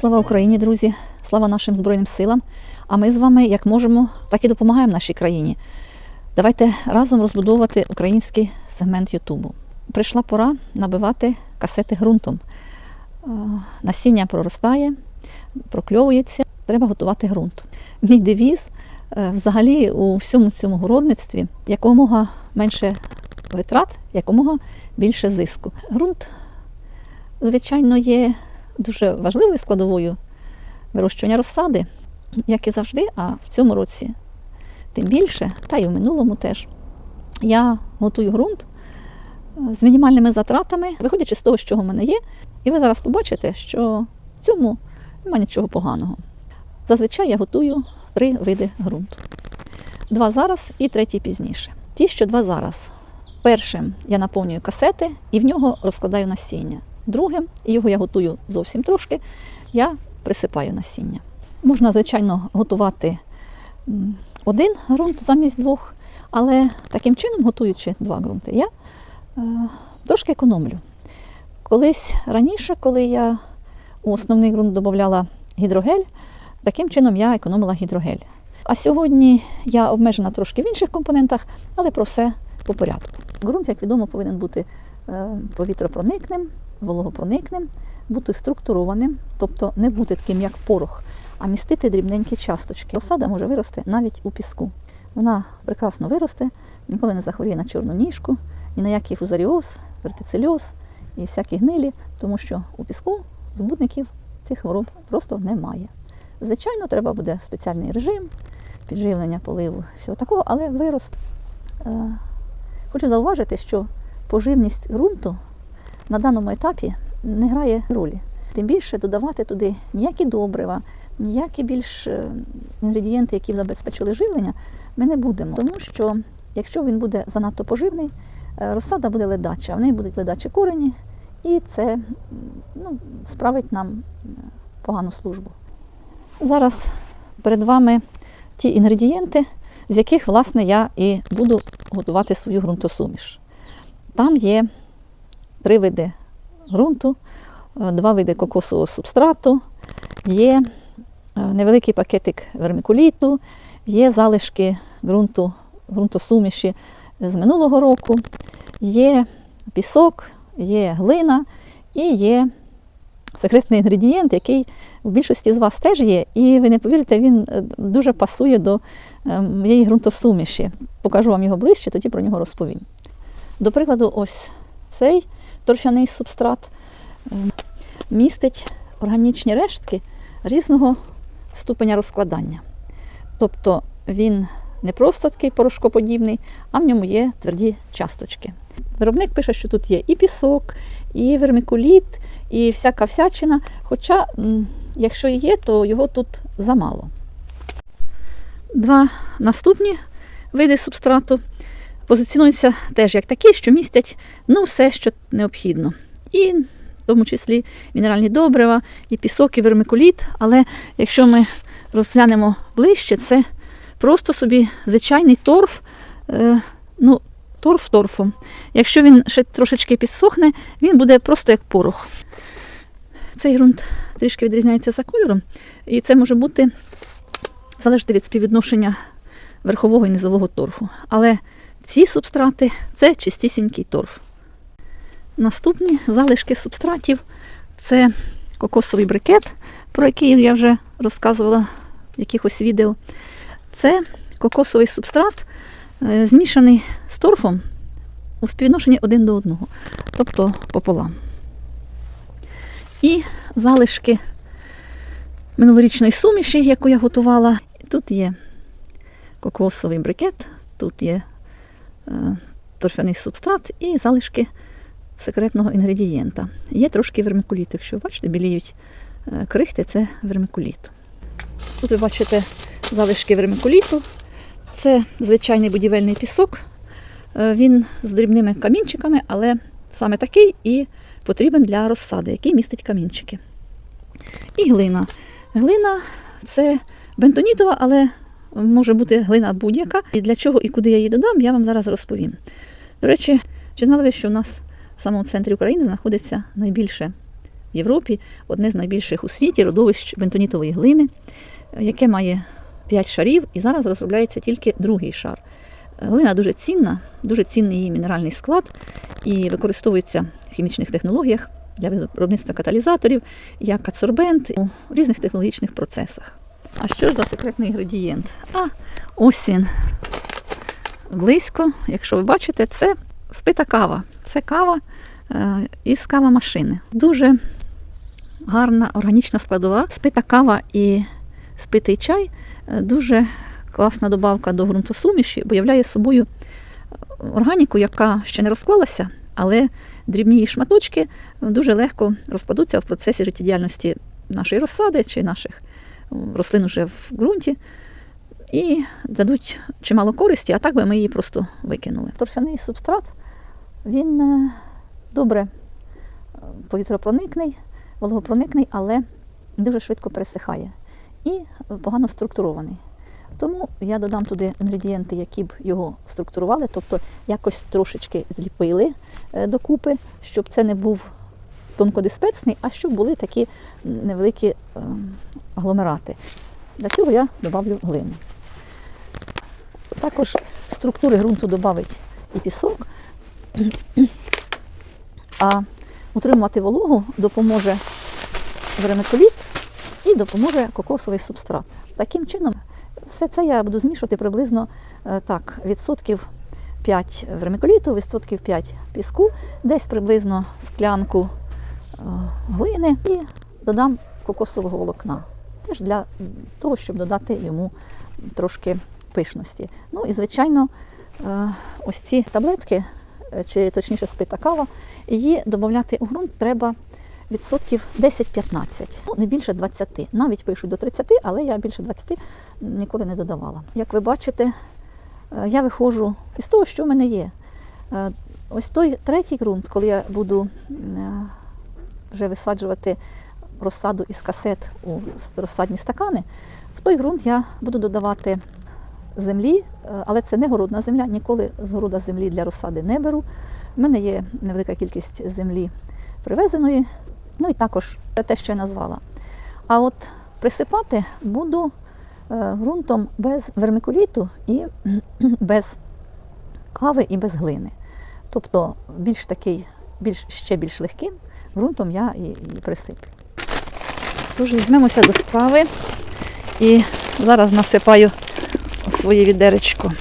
Слава Україні, друзі! Слава нашим Збройним силам! А ми з вами як можемо, так і допомагаємо нашій країні. Давайте разом розбудовувати український сегмент Ютубу. Прийшла пора набивати касети ґрунтом. Е, Насіння проростає, прокльовується, треба готувати ґрунт. Мій девіз е, взагалі у всьому цьому городництві якомога менше витрат, якомога більше зиску. Ґрунт, звичайно, є дуже важливою складовою вирощування розсади, як і завжди, а в цьому році тим більше, та й в минулому теж. Я готую ґрунт е, з мінімальними затратами, виходячи з того, що в мене є, і ви зараз побачите, що в цьому немає нічого поганого. Зазвичай я готую три види ґрунту. Два зараз і третій пізніше. Ті, що два зараз. Першим я наповнюю касети і в нього розкладаю насіння. Другим, і його я готую зовсім трошки, я присипаю насіння. Можна, звичайно, готувати один ґрунт замість двох, але таким чином, готуючи два ґрунти, я е, трошки економлю. Колись раніше, коли я у основний ґрунт додавала гідрогель, таким чином я економила гідрогель. А сьогодні я обмежена трошки в інших компонентах, але про все по порядку. Ґрунт, як відомо, повинен бути е, повітропроникним, вологопроникним, бути структурованим, тобто не бути таким, як порох, а містити дрібненькі часточки. Розсада може вирости навіть у піску. Вона прекрасно виросте, ніколи не захворіє на чорну ніжку, ні на який фузаріоз, вертицельоз і всякі гнилі, тому що у піску збудників цих хвороб просто немає. Звичайно, треба буде спеціальний режим, підживлення, поливу, всього такого, але вирост. Е, Хочу зауважити, що поживність ґрунту на даному етапі не грає ролі. Тим більше додавати туди ніякі добрива, ніякі більш е, інгредієнти, які забезпечили живлення, ми не будемо. Тому що якщо він буде занадто поживний, е, розсада буде ледача, в неї будуть ледачі корені, і це ну, справить нам е, погану службу. Зараз перед вами ті інгредієнти, з яких, власне, я і буду готувати свою ґрунтосуміш. Там є три види ґрунту, е, два види кокосового субстрату, є е, невеликий пакетик вермикуліту, є залишки ґрунту, ґрунтосуміші з минулого року, є пісок, є глина і є секретний інгредієнт, який у більшості з вас теж є, і ви не повірите, він е, дуже пасує до моєї ґрунтосуміші. Покажу вам його ближче, тоді про нього розповім. До прикладу, ось цей торфяний субстрат е, містить органічні рештки різного ступеня розкладання. Тобто він не просто такий порошкоподібний, а в ньому є тверді часточки. Виробник пише, що тут є і пісок, і вермикуліт, і всяка всячина. Хоча, якщо і є, то його тут замало. Два наступні види субстрату позиціонуються теж як такі, що містять ну, все, що необхідно. І в тому числі мінеральні добрива, і пісок, і вермикуліт. Але якщо ми розглянемо ближче, це просто собі звичайний торф. Е, ну, торф торфом. Якщо він ще трошечки підсохне, він буде просто як порох. Цей ґрунт трішки відрізняється за кольором, і це може бути залежати від співвідношення верхового і низового торфу. Але ці субстрати це чистісінький торф. Наступні залишки субстратів це кокосовий брикет, про який я вже розказувала в якихось відео. Це кокосовий субстрат, е, змішаний з торфом у співвідношенні один до одного, тобто пополам. І залишки минулорічної суміші, яку я готувала. Тут є кокосовий брикет, тут є торфяний субстрат і залишки секретного інгредієнта. Є трошки вермикуліту. Якщо ви бачите, біліють е, крихти, це вермикуліт. Тут ви бачите залишки вермикуліту. Це звичайний будівельний пісок. Е, Він з дрібними камінчиками, але саме такий і потрібен для розсади, який містить камінчики. І глина. Глина це бентонітова, але може бути глина будь-яка. І для чого і куди я її додам, я вам зараз розповім. До речі, чи знали ви, що у нас в самому центрі України знаходиться найбільше в Європі одне з найбільших у світі родовищ бентонітової глини, яке має 5 шарів, і зараз розробляється тільки другий шар. Глина дуже цінна, дуже цінний її мінеральний склад і використовується в хімічних технологіях для виробництва каталізаторів, як адсорбент у різних технологічних процесах. А що ж за секретний інгредієнт? А ось близько, якщо ви бачите, це спита кава. Це кава е, із кавомашини. Дуже гарна органічна складова. Спита кава і спитий чай е, дуже класна добавка до ґрунтосуміші, бо являє собою органіку, яка ще не розклалася, але дрібні її шматочки дуже легко розкладуться в процесі життєдіяльності нашої розсади чи наших рослин уже в ґрунті і дадуть чимало користі, а так би ми її просто викинули. Торфяний субстрат він е, добре е, повітропроникний, вологопроникний, але дуже швидко пересихає і погано структурований. Тому я додам туди інгредієнти, які б його структурували, тобто якось трошечки зліпили е, докупи, щоб це не був тонкодиспецний, а щоб були такі невеликі е, агломерати. Для цього я додавлю глину. Також структури ґрунту додавить і пісок, а утримувати вологу допоможе вермикуліт і допоможе кокосовий субстрат. Таким чином, все це я буду змішувати приблизно е, так, відсотків 5 вермикуліту, відсотків 5 піску, десь приблизно склянку глини і додам кокосового волокна. Теж для того, щоб додати йому трошки пишності. Ну і, звичайно, е, ось ці таблетки, е, чи точніше спита кава, її додати у ґрунт треба відсотків 10-15, ну не більше 20. Навіть пишуть до 30, але я більше 20 ніколи не додавала. Як ви бачите, е, я виходжу із того, що в мене є. Е, Ось той третій ґрунт, коли я буду е, вже висаджувати розсаду із касет у розсадні стакани, в той ґрунт я буду додавати землі, е, але це не городна земля, ніколи з города землі для розсади не беру. У мене є невелика кількість землі привезеної, ну і також те, що я назвала. А от присипати буду е, ґрунтом без вермикуліту і без кави і без глини. Тобто більш такий, більш, ще більш легким ґрунтом я і, і присиплю. Тож візьмемося до справи і зараз насипаю своє відеречко.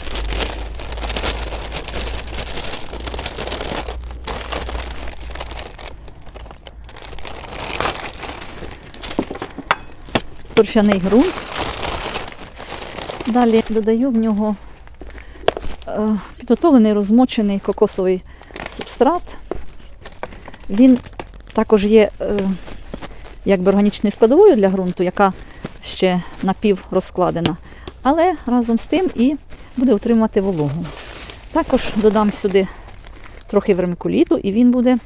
Торфяний ґрунт. Далі додаю в нього е, підготовлений розмочений кокосовий субстрат. Він також є е, якби органічною складовою для ґрунту, яка ще напіврозкладена, але разом з тим і буде утримувати вологу. Також додам сюди трохи вермикуліту, і він буде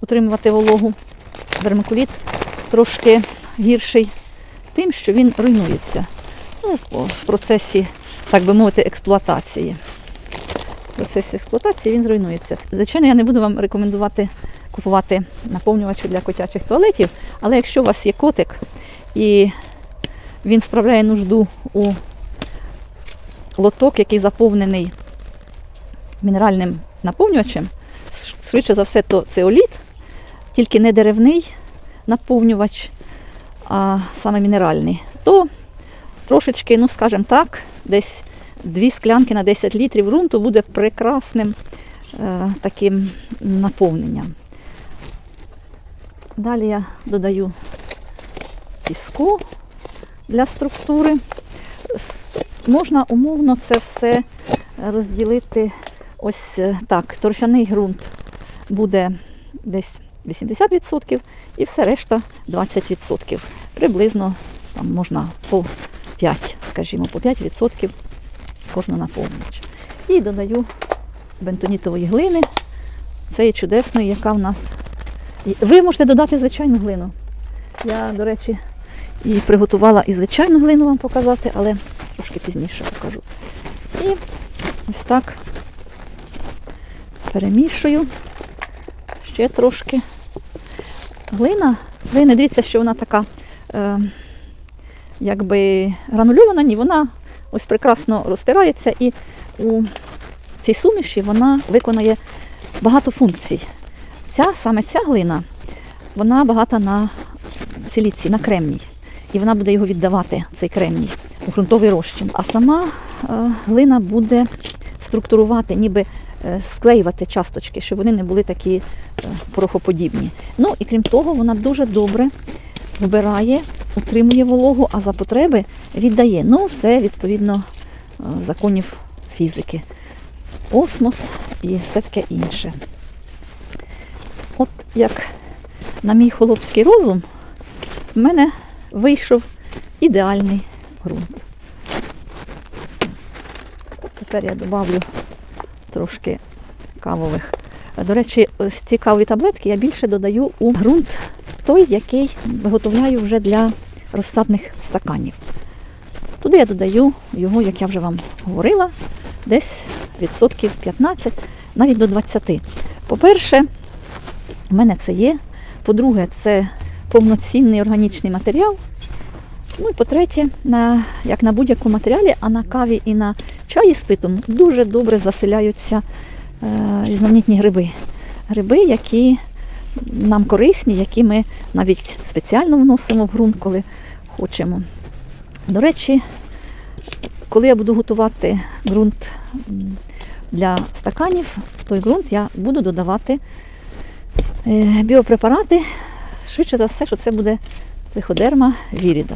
утримувати вологу. Вермикуліт трошки гірший тим, що він руйнується ну, в процесі, так би мовити, експлуатації. В процесі експлуатації він зруйнується. Звичайно, я не буду вам рекомендувати купувати наповнювачі для котячих туалетів, але якщо у вас є котик і він справляє нужду у лоток, який заповнений мінеральним наповнювачем, швидше за все, то цеоліт, тільки не деревний наповнювач, а саме мінеральний, то трошечки, ну скажімо так, десь дві склянки на 10 літрів ґрунту буде прекрасним е, таким наповненням. Далі я додаю піску для структури. Можна умовно це все розділити ось е, так. Торфяний ґрунт буде десь 80% і все решта 20%. Приблизно там можна по 5, скажімо, по 5% кожна наповнювач. І додаю бентонітової глини, цієї чудесної, яка в нас. Ви можете додати звичайну глину. Я, до речі, і приготувала і звичайну глину вам показати, але трошки пізніше покажу. І ось так перемішую ще трошки. глина. Не дивіться, що вона така е, якби гранульована, ні, вона ось прекрасно розтирається і у цій суміші вона виконає багато функцій. Ця, саме ця глина, вона багата на силіцій, на кремній. І вона буде його віддавати, цей кремній, у ґрунтовий розчин. А сама е, глина буде структурувати, ніби е, склеювати часточки, щоб вони не були такі е, порохоподібні. Ну і крім того, вона дуже добре вбирає, утримує вологу, а за потреби віддає. Ну, все відповідно законів фізики. Осмос і все таке інше. От як на мій холопський розум, в мене вийшов ідеальний ґрунт. Тепер я додавлю трошки кавових. До речі, ось ці кавові таблетки я більше додаю у ґрунт той, який виготовляю вже для розсадних стаканів. Туди я додаю його, як я вже вам говорила, десь відсотків 15, навіть до 20. По-перше, в мене це є. По-друге, це повноцінний органічний матеріал. Ну і по-третє, на, як на будь-якому матеріалі, а на каві і на чаї з питом дуже добре заселяються е, різноманітні гриби. Гриби, які нам корисні, які ми навіть спеціально вносимо в ґрунт, коли хочемо. До речі, коли я буду готувати ґрунт для стаканів, в той ґрунт я буду додавати біопрепарати. Швидше за все, що це буде триходерма віріда.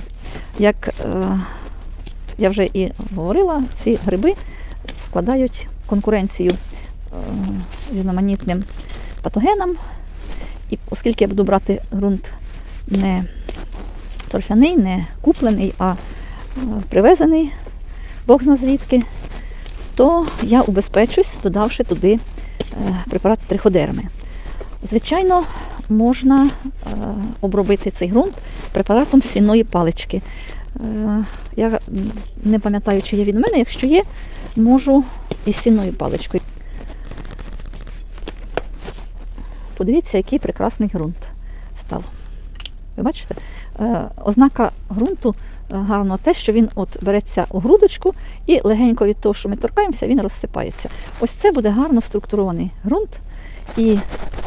Як е, я вже і говорила, ці гриби складають конкуренцію е, різноманітним патогенам. І оскільки я буду брати ґрунт не торфяний, не куплений, а е, привезений, Бог зна звідки, то я убезпечусь, додавши туди е, препарат триходерми. Звичайно, можна е, обробити цей ґрунт препаратом сінної палички. Е, Я не пам'ятаю, чи є від мене. Якщо є, можу із сінною паличкою. Подивіться, який прекрасний ґрунт став. Ви бачите? Е, Ознака ґрунту гарно те, що він от береться у грудочку і легенько від того, що ми торкаємося, він розсипається. Ось це буде гарно структурований ґрунт. І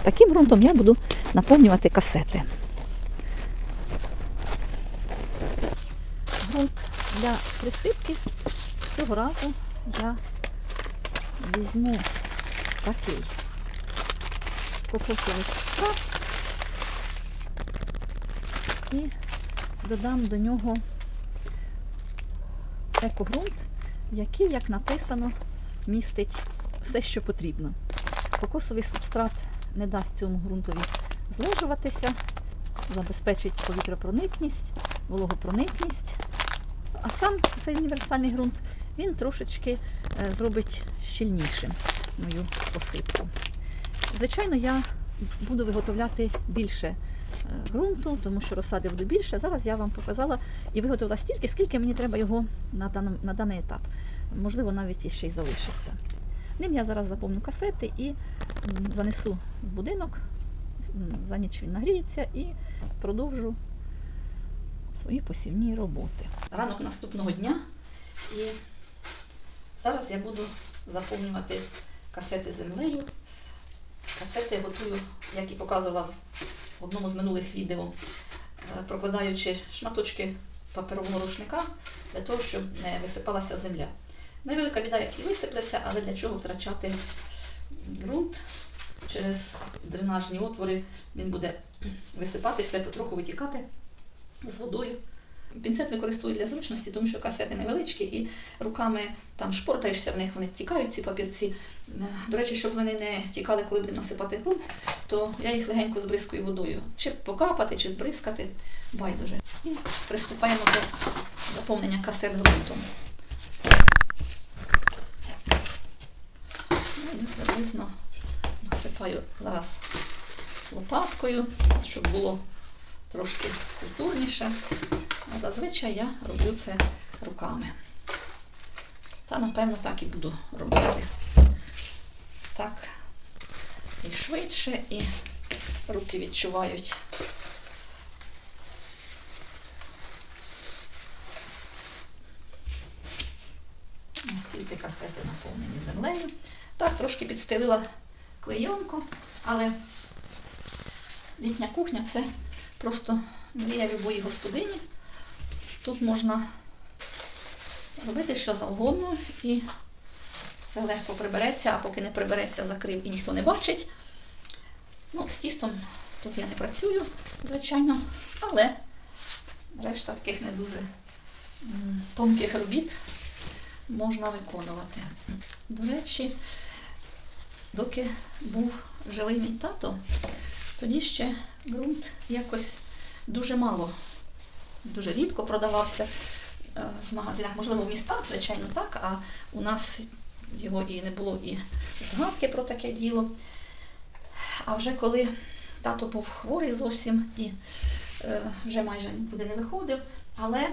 таким ґрунтом я буду наповнювати касети. Ґрунт для присипки цього разу я візьму такий кокосовий субстрат і додам до нього екоґрунт, який, як написано, містить все, що потрібно. Кокосовий субстрат не дасть цьому ґрунтові зложуватися, забезпечить повітропроникність, вологопроникність. А сам цей універсальний ґрунт він трошечки е, зробить щільнішим мою посипку. Звичайно, я буду виготовляти більше е, ґрунту, тому що розсади буде більше. Зараз я вам показала і виготовила стільки, скільки мені треба його на даний етап. Можливо, навіть ще й залишиться. Ним я зараз заповню касети і занесу в будинок. За ніч він нагріється і продовжу свої посівні роботи. Ранок наступного дня і зараз я буду заповнювати касети землею. Касети готую, як і показувала в одному з минулих відео, е, прокладаючи шматочки паперового рушника для того, щоб не висипалася земля. Невелика біда, як і висипляться, але для чого втрачати ґрунт через дренажні отвори, він буде висипатися, потроху витікати з водою. Пінцет використовую для зручності, тому що касети невеличкі і руками там шпортаєшся в них, вони тікають, ці папірці. До речі, щоб вони не тікали, коли будемо насипати ґрунт, то я їх легенько збризкую водою. Чи покапати, чи збризкати, байдуже. І приступаємо до заповнення касет ґрунтом. Ну, і приблизно насипаю зараз лопаткою, щоб було трошки культурніше. А зазвичай я роблю це руками. Та, напевно, так і буду робити. Так і швидше, і руки відчувають ті касети наповнені землею. Так, трошки підстелила клейонку, але літня кухня це просто мрія любої господині. Тут можна робити що завгодно і це легко прибереться, а поки не прибереться, закрив і ніхто не бачить. Ну, з тістом тут я не працюю, звичайно, але решта таких не дуже тонких робіт можна виконувати. До речі, доки був живий мій тато, тоді ще ґрунт якось дуже мало, дуже рідко продавався е, в магазинах. Можливо, в містах, звичайно, так, а у нас його і не було і згадки про таке діло. А вже коли тато був хворий зовсім і е, вже майже нікуди не виходив, але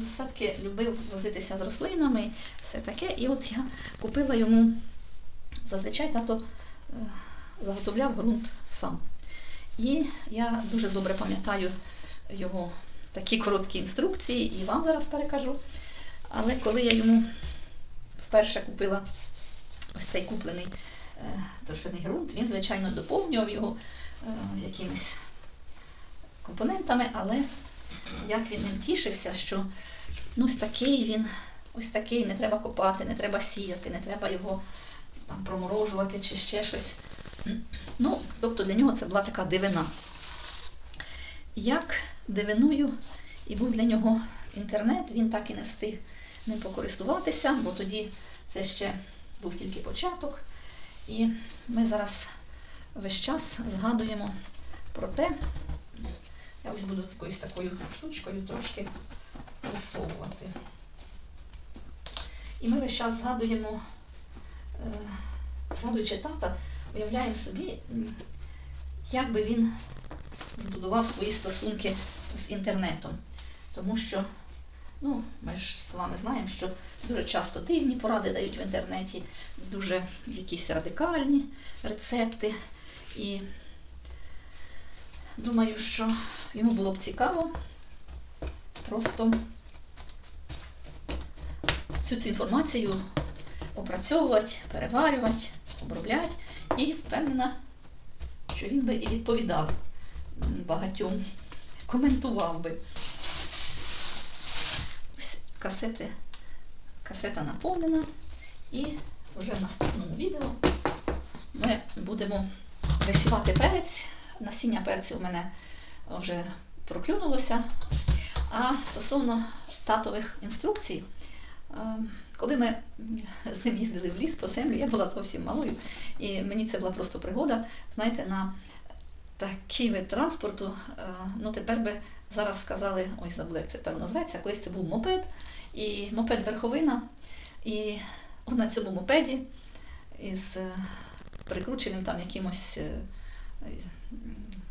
все-таки любив возитися з рослинами, все таке. І от я купила йому, зазвичай тато е, заготовляв ґрунт сам. І я дуже добре пам'ятаю його такі короткі інструкції, і вам зараз перекажу. Але коли я йому вперше купила ось цей куплений е, торфяний ґрунт, він, звичайно, доповнював його е, з якимись компонентами, але як він ним тішився, що ну, ось такий він, ось такий, не треба копати, не треба сіяти, не треба його там проморожувати чи ще щось. Ну, тобто для нього це була така дивина. Як дивиною, і був для нього інтернет, він так і не встиг ним покористуватися, бо тоді це ще був тільки початок. І ми зараз весь час згадуємо про те, я ось буду якоюсь такою штучкою трошки висовувати. І ми весь час згадуємо, е, згадуючи тата, уявляємо собі, як би він збудував свої стосунки з інтернетом. Тому що, ну, ми ж з вами знаємо, що дуже часто дивні поради дають в інтернеті, дуже якісь радикальні рецепти. І думаю, що йому було б цікаво просто всю цю інформацію опрацьовувати, переварювати, обробляти і впевнена, що він би і відповідав багатьом, коментував би. Ось касети, касета наповнена, і вже в наступному відео ми будемо висівати перець. Насіння перцю у мене вже проклюнулося. А стосовно татових інструкцій, е, коли ми з ним їздили в ліс по землю, я була зовсім малою, і мені це була просто пригода, знаєте, на такий вид транспорту, е, ну тепер би зараз сказали, ой, забула, як це певно зветься, колись це був мопед, і мопед верховина, і на цьому мопеді із е, прикрученим там якимось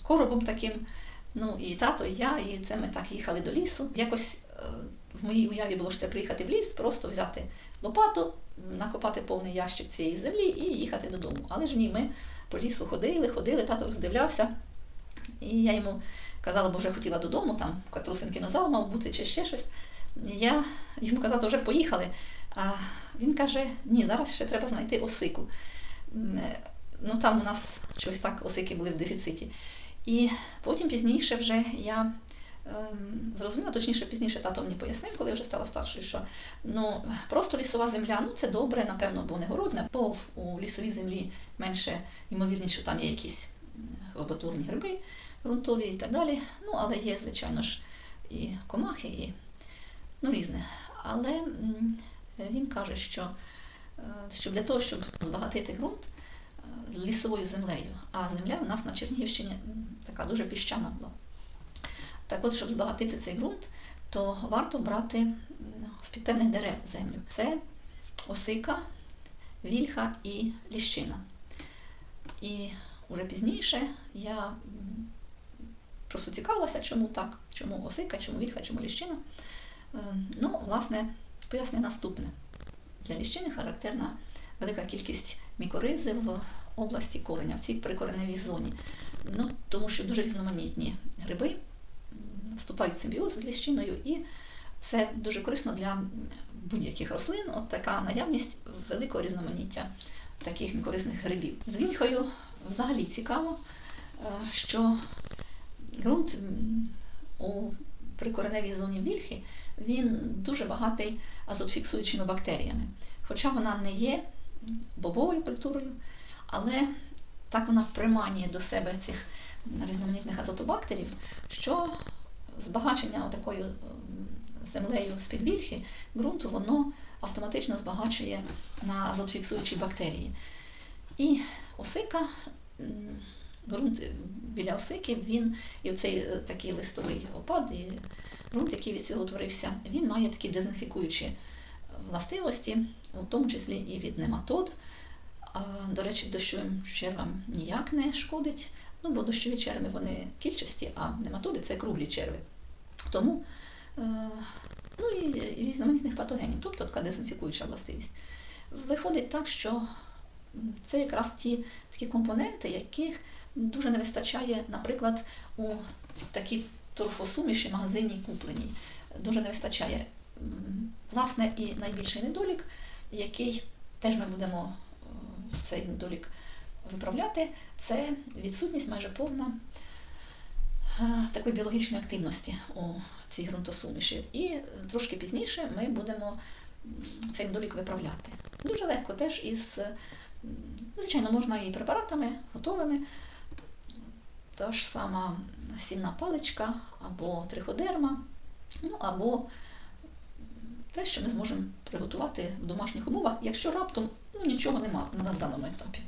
коробом таким. Ну і тато, і я, і це ми так їхали до лісу. Якось е, в моїй уяві було що це приїхати в ліс, просто взяти лопату, накопати повний ящик цієї землі і їхати додому. Але ж ні, ми по лісу ходили, ходили, тато роздивлявся. І я йому казала, бо вже хотіла додому, там Катрусин кінозал мав бути чи ще щось. Я йому казала, то вже поїхали. А він каже: ні, зараз ще треба знайти осику. Ну там у нас щось так осики були в дефіциті. І потім пізніше вже я ем, зрозуміла, точніше, пізніше тато мені пояснив, коли я вже стала старшою, що ну, просто лісова земля, ну це добре, напевно, бо не городне, бо у лісовій землі менше ймовірність, що там є якісь м, гриби ґрунтові і так далі. Ну, але є, звичайно ж, і комахи, і ну, різне. Але він каже, що, е, що для того, щоб збагатити ґрунт, лісовою землею, а земля у нас на Чернігівщині така дуже піщана була. Так от, щоб збагатити цей ґрунт, то варто брати з-під певних дерев землю. Це осика, вільха і ліщина. І вже пізніше я просто цікавилася, чому так, чому осика, чому вільха, чому ліщина. Е, Ну, власне, поясню наступне. Для ліщини характерна велика кількість мікоризи в області кореня, в цій прикореневій зоні. Ну, тому що дуже різноманітні гриби вступають в симбіоз з ліщиною і Це дуже корисно для будь-яких рослин. От така наявність великого різноманіття таких корисних грибів. З вільхою взагалі цікаво, е, що ґрунт у прикореневій зоні вільхи він дуже багатий азотфіксуючими бактеріями. Хоча вона не є бобовою культурою, але так вона приманює до себе цих різноманітних азотобактерів, що збагачення такою землею з-під вільхи ґрунту воно автоматично збагачує на азотфіксуючі бактерії. І осика, ґрунт біля осики, він і цей е, такий листовий опад, і ґрунт, який від цього утворився, він має такі дезінфікуючі властивості, у тому числі і від нематод. До речі, дощовим червам ніяк не шкодить, ну бо дощові черви вони кільчасті, а нематоди це круглі черви. Тому е, ну і, різноманітних патогенів, тобто така дезінфікуюча властивість. Виходить так, що це якраз ті такі компоненти, яких дуже не вистачає, наприклад, у такій торфосуміші магазинній купленій. Дуже не вистачає. Власне, і найбільший недолік, який теж ми будемо цей недолік виправляти, це відсутність майже повна е, такої біологічної активності у цій ґрунтосуміші. І трошки пізніше ми будемо цей недолік виправляти. Дуже легко теж із, звичайно, можна і препаратами готовими. Та ж сама сінна паличка або триходерма, ну або те, що ми зможемо приготувати в домашніх умовах, якщо раптом Ну, нічого нема на даному етапі.